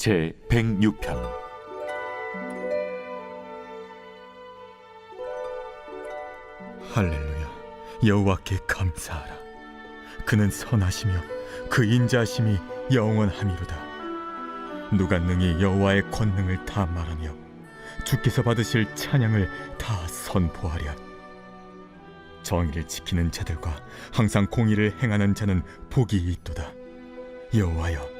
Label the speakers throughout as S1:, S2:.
S1: 제 106편.
S2: 할렐루야. 여호와께 감사하라. 그는 선하시며 그 인자하심이 영원함이로다. 누가 능히 여호와의 권능을 다 말하며 주께서 받으실 찬양을 다 선포하랴. 정의를 지키는 자들과 항상 공의를 행하는 자는 복이 있도다. 여호와여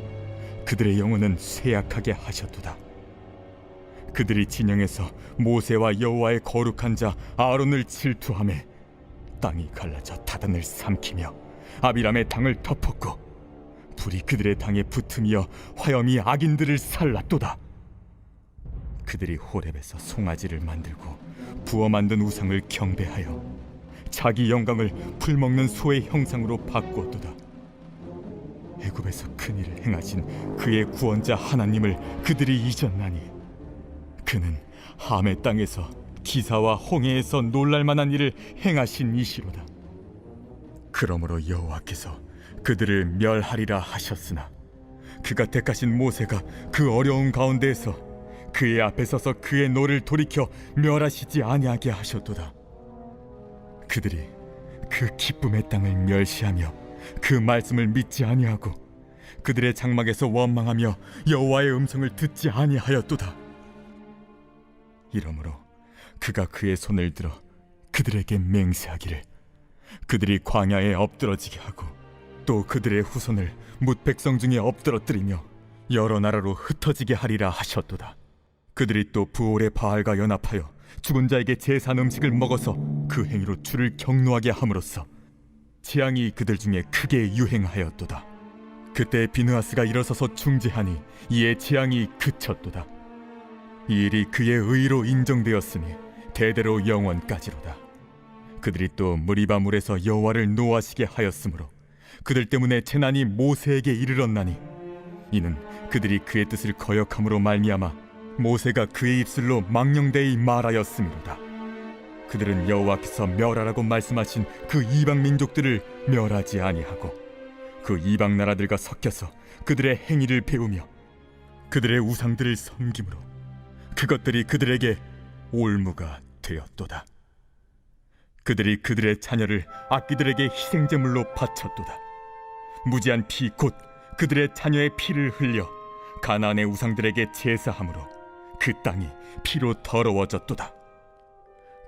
S2: 그들의 영혼은 쇠약하게 하셨도다. 그들이 진영에서 모세와 여호와의 거룩한 자 아론을 질투하며 땅이 갈라져 다단을 삼키며 아비람의 당을 덮었고 불이 그들의 당에 붙으며 화염이 악인들을 살랐도다. 그들이 호렙에서 송아지를 만들고 부어 만든 우상을 경배하여 자기 영광을 풀 먹는 소의 형상으로 바꾸었도다. 애굽에서 큰 일을 행하신 그의 구원자 하나님을 그들이 잊었나니 그는 함의 땅에서 기사와 홍해에서 놀랄 만한 일을 행하신 이시로다. 그러므로 여호와께서 그들을 멸하리라 하셨으나 그가 택하신 모세가 그 어려운 가운데에서 그의 앞에 서서 그의 노를 돌이켜 멸하시지 아니하게 하셨도다. 그들이 그 기쁨의 땅을 멸시하며 그 말씀을 믿지 아니하고 그들의 장막에서 원망하며 여호와의 음성을 듣지 아니하였도다. 이러므로 그가 그의 손을 들어 그들에게 맹세하기를 그들이 광야에 엎드러지게 하고 또 그들의 후손을 뭇 백성 중에 엎드러뜨리며 여러 나라로 흩어지게 하리라 하셨도다. 그들이 또 부올의 바알과 연합하여 죽은 자에게 제산 음식을 먹어서 그 행위로 주를 경노하게 함으로써 재앙이 그들 중에 크게 유행하였도다. 그때 비느하스가 일어서서 중재하니 이에 재앙이 그쳤도다. 이 일이 그의 의로 인정되었으니 대대로 영원까지로다. 그들이 또 무리바 물에서 여호와를 노하시게 하였으므로 그들 때문에 재난이 모세에게 이르렀나니 이는 그들이 그의 뜻을 거역함으로 말미암아 모세가 그의 입술로 망령되이 말하였음이로다. 그들은 여호와께서 멸하라고 말씀하신 그 이방 민족들을 멸하지 아니하고 그 이방 나라들과 섞여서 그들의 행위를 배우며 그들의 우상들을 섬김으로 그것들이 그들에게 올무가 되었도다. 그들이 그들의 자녀를 악기들에게 희생제물로 바쳤도다. 무지한 피 곧 그들의 자녀의 피를 흘려 가나안의 우상들에게 제사함으로 그 땅이 피로 더러워졌도다.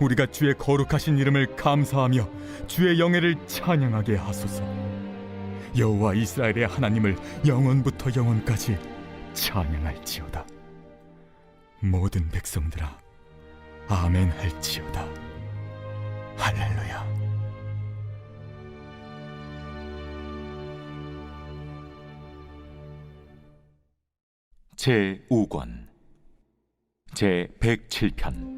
S2: 우리가 주의 거룩하신 이름을 감사하며 주의 영예를 찬양하게 하소서. 여호와 이스라엘의 하나님을 영원부터 영원까지 찬양할지어다. 모든 백성들아 아멘 할지어다. 할렐루야.
S1: 제 5권 제 107편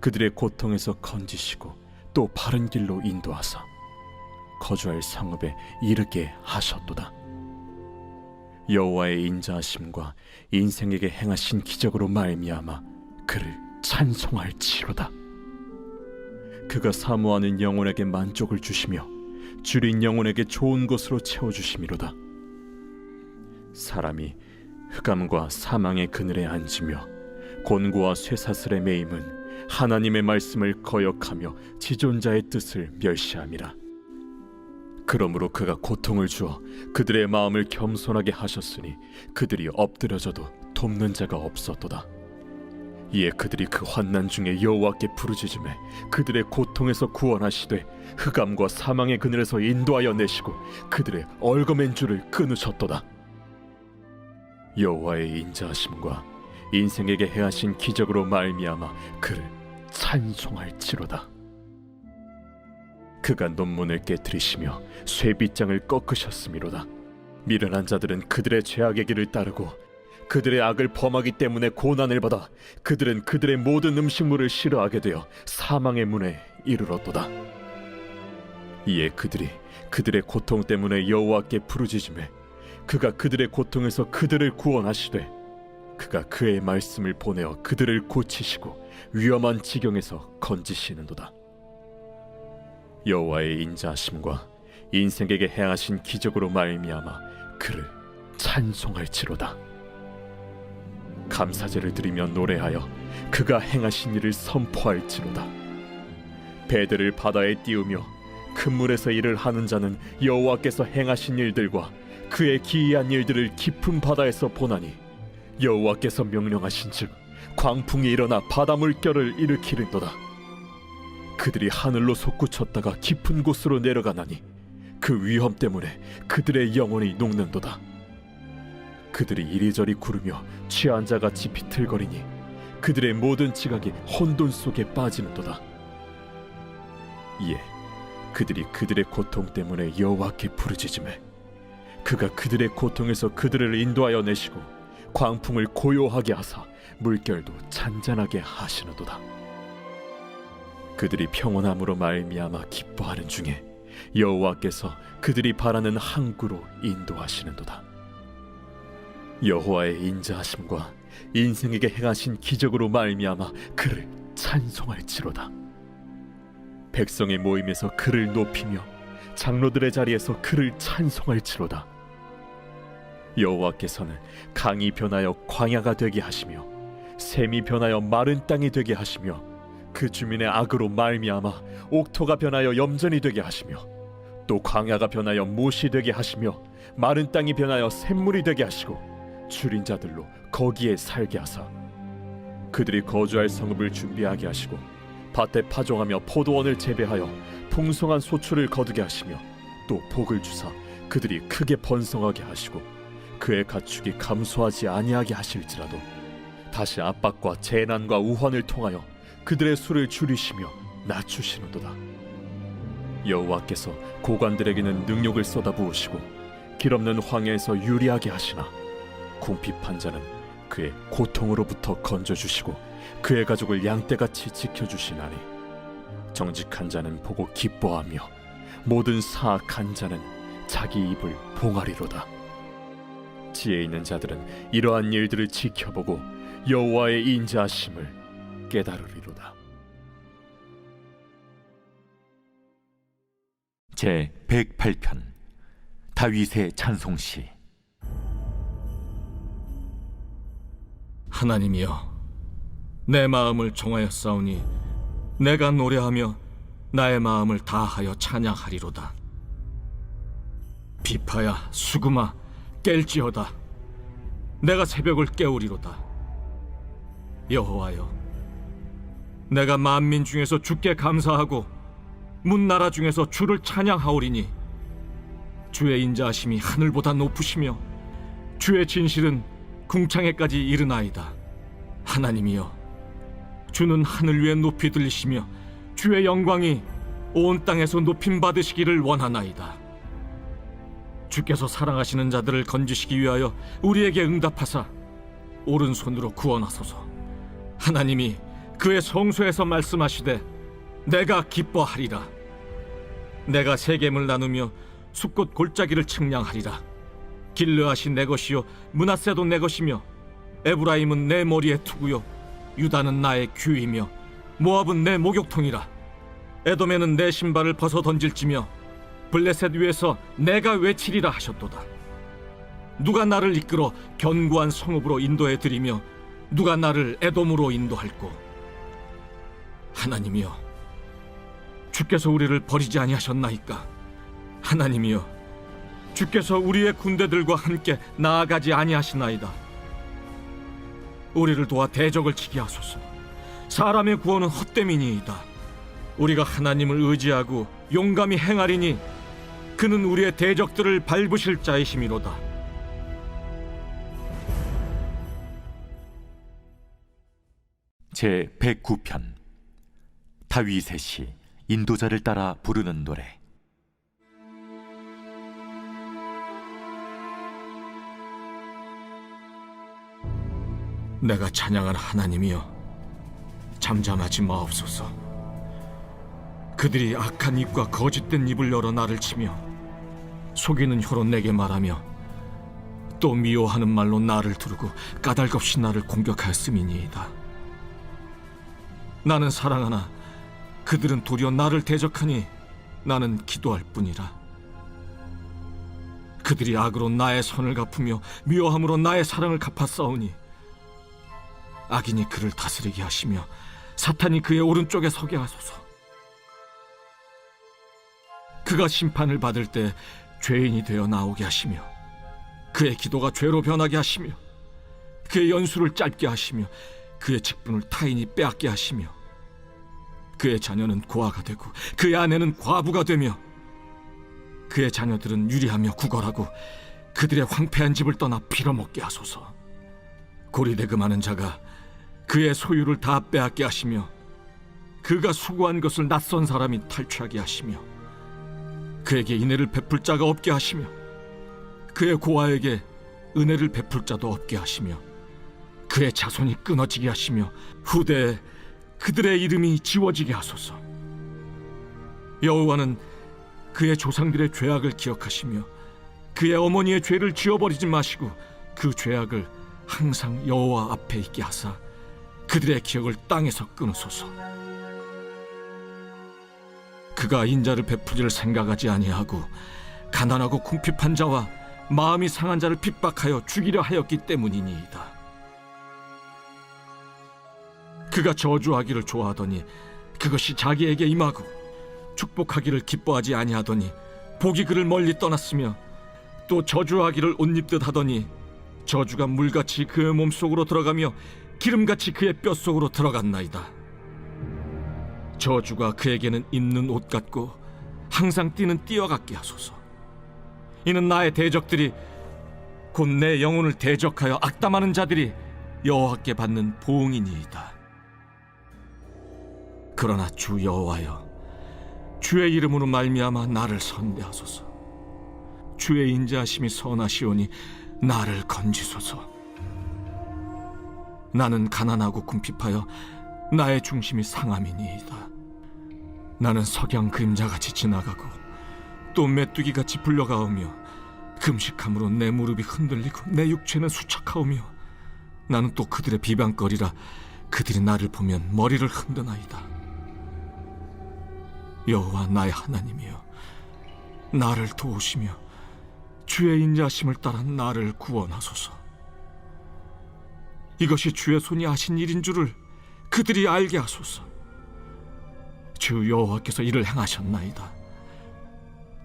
S1: 그들의 고통에서 건지시고 또 바른 길로 인도하사 거주할 성읍에 이르게 하셨도다. 여호와의 인자하심과 인생에게 행하신 기적으로 말미암아 그를 찬송할지로다. 그가 사모하는 영혼에게 만족을 주시며 줄인 영혼에게 좋은 것으로 채워 주심이로다. 사람이 흑암과 사망의 그늘에 앉으며 곤고와 쇠사슬에 매임은 하나님의 말씀을 거역하며 지존자의 뜻을 멸시함이라. 그러므로 그가 고통을 주어 그들의 마음을 겸손하게 하셨으니 그들이 엎드려져도 돕는 자가 없었도다. 이에 그들이 그 환난 중에 여호와께 부르짖음에 그들의 고통에서 구원하시되 흑암과 사망의 그늘에서 인도하여 내시고 그들의 얼거맨 줄을 끊으셨도다. 여호와의 인자하심과 인생에게 행하신 기적으로 말미암아 그를 찬송할지로다. 그가 논문을 깨뜨리시며 쇠빗장을 꺾으셨음이로다. 미련한 자들은 그들의 죄악의 길을 따르고 그들의 악을 범하기 때문에 고난을 받아 그들은 그들의 모든 음식물을 싫어하게 되어 사망의 문에 이르렀도다. 이에 그들이 그들의 고통 때문에 여호와께 부르짖음에 그가 그들의 고통에서 그들을 구원하시되 그가 그의 말씀을 보내어 그들을 고치시고 위험한 지경에서 건지시는도다. 여호와의 인자하심과 인생에게 행하신 기적으로 말미암아 그를 찬송할지로다. 감사제를 드리며 노래하여 그가 행하신 일을 선포할지로다. 배들을 바다에 띄우며 큰 물에서 일을 하는 자는 여호와께서 행하신 일들과 그의 기이한 일들을 깊은 바다에서 보나니 여호와께서 명령하신즉 광풍이 일어나 바다 물결을 일으키는도다. 그들이 하늘로 솟구쳤다가 깊은 곳으로 내려가나니 그 위험 때문에 그들의 영혼이 녹는도다. 그들이 이리저리 구르며 취한 자같이 비틀거리니 그들의 모든 지각이 혼돈 속에 빠지는도다. 이에 그들이 그들의 고통 때문에 여호와께 부르짖음에 그가 그들의 고통에서 그들을 인도하여 내시고 광풍을 고요하게 하사 물결도 잔잔하게 하시는도다. 그들이 평온함으로 말미암아 기뻐하는 중에 여호와께서 그들이 바라는 항구로 인도하시는도다. 여호와의 인자하심과 인생에게 행하신 기적으로 말미암아 그를 찬송할지로다. 백성의 모임에서 그를 높이며 장로들의 자리에서 그를 찬송할지로다. 여호와께서는 강이 변하여 광야가 되게 하시며 샘이 변하여 마른 땅이 되게 하시며 그 주민의 악으로 말미암아 옥토가 변하여 염전이 되게 하시며 또 광야가 변하여 못이 되게 하시며 마른 땅이 변하여 샘물이 되게 하시고 줄인 자들로 거기에 살게 하사 그들이 거주할 성읍을 준비하게 하시고 밭에 파종하며 포도원을 재배하여 풍성한 소출을 거두게 하시며 또 복을 주사 그들이 크게 번성하게 하시고 그의 가축이 감소하지 아니하게 하실지라도 다시 압박과 재난과 우환을 통하여 그들의 수를 줄이시며 낮추시는도다. 여호와께서 고관들에게는 능력을 쏟아부으시고 길 없는 황야에서 유리하게 하시나 궁핍한 자는 그의 고통으로부터 건져 주시고 그의 가족을 양떼같이 지켜 주시나니 정직한 자는 보고 기뻐하며 모든 사악한 자는 자기 입을 봉하리로다 지혜 있는 자들은 이러한 일들을 지켜보고 여호와의 인자하심을 깨달으리로다.
S3: 제 108편 다윗의 찬송시.
S4: 하나님이여 내 마음을 정하였사오니 내가 노래하며 나의 마음을 다하여 찬양하리로다. 비파야 수금아 깰지어다 내가 새벽을 깨우리로다 여호와여 내가 만민 중에서 주께 감사하고 문나라 중에서 주를 찬양하오리니 주의 인자하심이 하늘보다 높으시며 주의 진실은 궁창에까지 이르나이다. 하나님이여, 주는 하늘 위에 높이 들리시며 주의 영광이 온 땅에서 높임 받으시기를 원하나이다. 주께서 사랑하시는 자들을 건지시기 위하여 우리에게 응답하사 오른손으로 구원하소서. 하나님이 그의 성소에서 말씀하시되 내가 기뻐하리라. 내가 세겜을 나누며 숲꽃 골짜기를 측량하리라. 길르앗이 내 것이요 문하세도 내 것이며 에브라임은 내 머리에 투구요 유다는 나의 규이며 모압은 내 목욕통이라 에돔에는 내 신발을 벗어 던질지며 블레셋 위에서 내가 외치리라 하셨도다 누가 나를 이끌어 견고한 성읍으로 인도해 드리며 누가 나를 에돔으로 인도할꼬 하나님이여 주께서 우리를 버리지 아니하셨나이까 하나님이여 주께서 우리의 군대들과 함께 나아가지 아니하시나이다. 우리를 도와 대적을 치게 하소서. 사람의 구원은 헛됨이니이다. 우리가 하나님을 의지하고 용감히 행하리니 그는 우리의 대적들을 밟으실 자이심이로다.
S3: 제 109편. 다윗의 시. 인도자를 따라 부르는 노래.
S4: 내가 찬양한 하나님이여 잠잠하지 마옵소서. 그들이 악한 입과 거짓된 입을 열어 나를 치며 속이는 혀로 내게 말하며 또 미워하는 말로 나를 두르고 까닭없이 나를 공격하였음이니이다 나는 사랑하나 그들은 도리어 나를 대적하니 나는 기도할 뿐이라 그들이 악으로 나의 선을 갚으며 미워함으로 나의 사랑을 갚았사오니 악인이 그를 다스리게 하시며 사탄이 그의 오른쪽에 서게 하소서. 그가 심판을 받을 때 죄인이 되어 나오게 하시며 그의 기도가 죄로 변하게 하시며 그의 연수를 짧게 하시며 그의 직분을 타인이 빼앗게 하시며 그의 자녀는 고아가 되고 그의 아내는 과부가 되며 그의 자녀들은 유리하며 구걸하고 그들의 황폐한 집을 떠나 빌어먹게 하소서. 고리대금하는 자가 그의 소유를 다 빼앗게 하시며 그가 수고한 것을 낯선 사람이 탈취하게 하시며 그에게 인애를 베풀 자가 없게 하시며 그의 고아에게 은혜를 베풀 자도 없게 하시며 그의 자손이 끊어지게 하시며 후대에 그들의 이름이 지워지게 하소서 여호와는 그의 조상들의 죄악을 기억하시며 그의 어머니의 죄를 지워버리지 마시고 그 죄악을 항상 여호와 앞에 있게 하사 그들의 기억을 땅에서 끊으소서. 그가 인자를 베푸기를 생각하지 아니하고 가난하고 궁핍한 자와 마음이 상한 자를 핍박하여 죽이려 하였기 때문이니이다. 그가 저주하기를 좋아하더니 그것이 자기에게 임하고 축복하기를 기뻐하지 아니하더니 복이 그를 멀리 떠났으며 또 저주하기를 옷 입듯 하더니 저주가 물같이 그의 몸속으로 들어가며 기름같이 그의 뼛속으로 들어갔나이다. 저주가 그에게는 입는 옷 같고 항상 뛰는 띠와 같게 하소서. 이는 나의 대적들이 곧 내 영혼을 대적하여 악담하는 자들이 여호와께 받는 보응이니이다. 그러나 주 여호와여, 주의 이름으로 말미암아 나를 선대하소서. 주의 인자하심이 선하시오니 나를 건지소서. 나는 가난하고 궁핍하여 나의 중심이 상함이니이다. 나는 석양 그림자같이 지나가고 또 메뚜기같이 불려가오며 금식함으로 내 무릎이 흔들리고 내 육체는 수척하오며 나는 또 그들의 비방거리라 그들이 나를 보면 머리를 흔드나이다. 여호와 나의 하나님이여 나를 도우시며 주의 인자심을 따라 나를 구원하소서. 이것이 주의 손이 하신 일인 줄을 그들이 알게 하소서. 주 여호와께서 이를 행하셨나이다.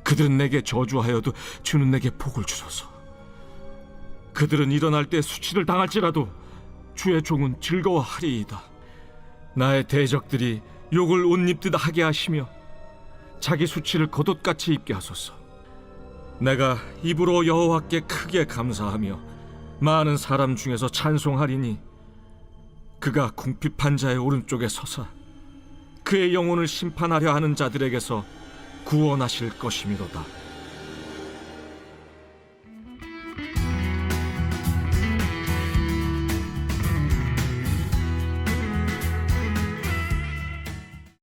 S4: 그들은 내게 저주하여도 주는 내게 복을 주소서. 그들은 일어날 때 수치를 당할지라도 주의 종은 즐거워하리이다. 나의 대적들이 욕을 옷 입듯 하게 하시며 자기 수치를 겉옷같이 입게 하소서. 내가 입으로 여호와께 크게 감사하며 많은 사람 중에서 찬송하리니 그가 궁핍한 자의 오른쪽에 서사 그의 영혼을 심판하려 하는 자들에게서 구원하실 것이미로다.